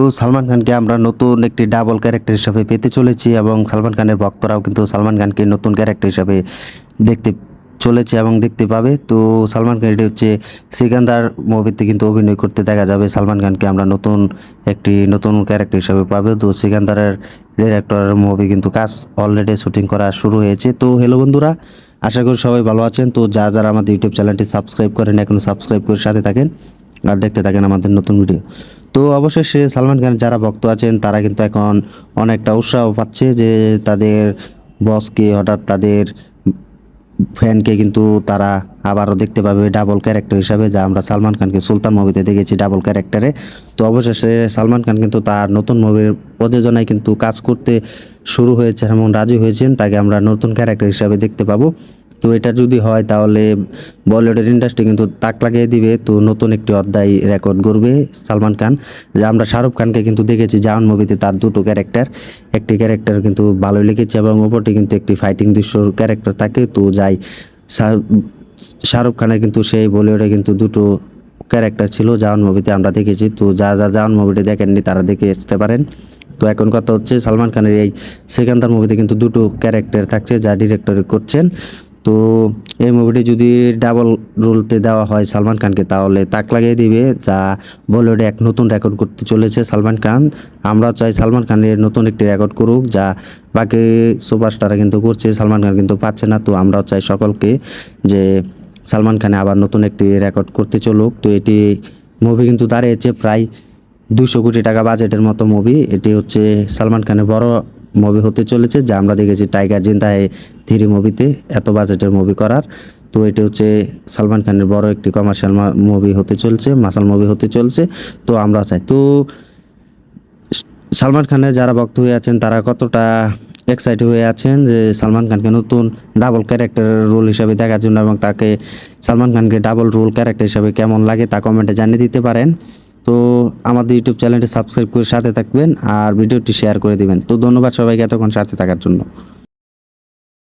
তো সালমান খানকে আমরা নতুন একটি ডাবল ক্যারেক্টার হিসাবে পেতে চলেছি এবং সালমান খানের ভক্তরাও কিন্তু সালমান খানকে নতুন ক্যারেক্টার হিসাবে দেখতে চলেছে এবং দেখতে পাবে। তো সালমান খান এটি হচ্ছে সিকান্দার মুভিতে কিন্তু অভিনয় করতে দেখা যাবে। সালমান খানকে আমরা নতুন একটি নতুন ক্যারেক্টার হিসাবে পাবে। তো সিকান্দারের ডিরেক্টর মুভি কিন্তু কাজ অলরেডি শুটিং করা শুরু হয়েছে। তো হ্যালো বন্ধুরা, আশা করি সবাই ভালো আছেন। তো যা যারা আমাদের ইউটিউব চ্যানেলটি সাবস্ক্রাইব করেন, এখনও সাবস্ক্রাইব করে সাথে থাকেন আর দেখতে থাকেন আমাদের নতুন ভিডিও তো অবশেষে সালমান খানের যারা ভক্ত আছেন, তারা কিন্তু এখন অনেকটা উৎসাহ পাচ্ছে যে তাদের বসকে হঠাৎ তাদের ফ্যানকে কিন্তু তারা আবারও দেখতে পাবে ডাবল ক্যারেক্টার হিসাবে, যা আমরা সালমান খানকে সুলতান মুভিতে দেখেছি ডাবল ক্যারেক্টারে তো অবশেষে সালমান খান কিন্তু তার নতুন মুভির প্রযোজনায় কিন্তু কাজ করতে শুরু হয়েছে এবং রাজি হয়েছেন, তাকে আমরা নতুন ক্যারেক্টার হিসাবে দেখতে পাবো। তো এটা যদি হয় তাহলে বলিউডের ইন্ডাস্ট্রি কিন্তু তাক লাগিয়ে দিবে। তো নতুন একটি অধ্যায় রেকর্ড করবে সালমান খান। যে আমরা শাহরুখ খানকে কিন্তু দেখেছি জাওয়ান মুভিতে তার দুটো ক্যারেক্টার একটি ক্যারেক্টার কিন্তু ভালোই লিখেছে এবং অপরটি কিন্তু একটি ফাইটিং দৃশ্যর ক্যারেক্টার থাকে। তো যাই শাহরুখ খানের কিন্তু সেই বলিউডে কিন্তু দুটো ক্যারেক্টার ছিল জাওয়ান মুভিতে আমরা দেখেছি। তো যা যা জাওয়ান মুভিটি দেখেননি তারা দেখে আসতে পারেন। তো এখন কথা হচ্ছে সালমান খানের এই সেকান্দার মুভিতে কিন্তু দুটো ক্যারেক্টার থাকছে যা ডিরেক্টর করছেন। তো এই মুভিটি যদি ডাবল রোলতে দেওয়া হয় সালমান খানকে, তাহলে তাক লাগিয়ে দিবে যা বলিউডে এক নতুন রেকর্ড করতে চলেছে সালমান খান। আমরা চাই সালমান খানের নতুন একটি রেকর্ড করুক যা বাকি সুপারস্টাররা কিন্তু করছে, সালমান খান কিন্তু পাচ্ছে না। তো আমরাও চাই সকলকে যে সালমান খানে আবার নতুন একটি রেকর্ড করতে চলুক। তো এটি মুভি কিন্তু দাঁড়িয়েছে প্রায় দুশো কোটি টাকা বাজেটের মতো মুভি এটি হচ্ছে সালমান খানের বড় মুভি হতে চলেছে, যা আমরা দেখেছি টাইগার জিন্দা হে থ্রি মুভিতে এত বাজেটের মুভি করার। তো এটি হচ্ছে সালমান খানের বড় একটি কমার্শিয়াল মুভি হতে চলছে, মাসাল মুভি হতে চলছে। তো আমরা চাই, তো সালমান খানের যারা ভক্ত হয়ে আছেন, তারা কতটা এক্সাইটেড হয়ে আছেন যে সালমান খানকে নতুন ডাবল ক্যারেক্টার রোল হিসাবে দেখার জন্য এবং তাকে সালমান খানকে ডাবল রোল ক্যারেক্টার হিসাবে কেমন লাগে তা কমেন্টে জানিয়ে দিতে পারেন। তো আমাদের ইউটিউব চ্যানেলটি সাবস্ক্রাইব করে সাথে থাকবেন আর ভিডিওটি শেয়ার করে দিবেন। তো ধন্যবাদ সবাইকে এতক্ষণ সাথে থাকার জন্য।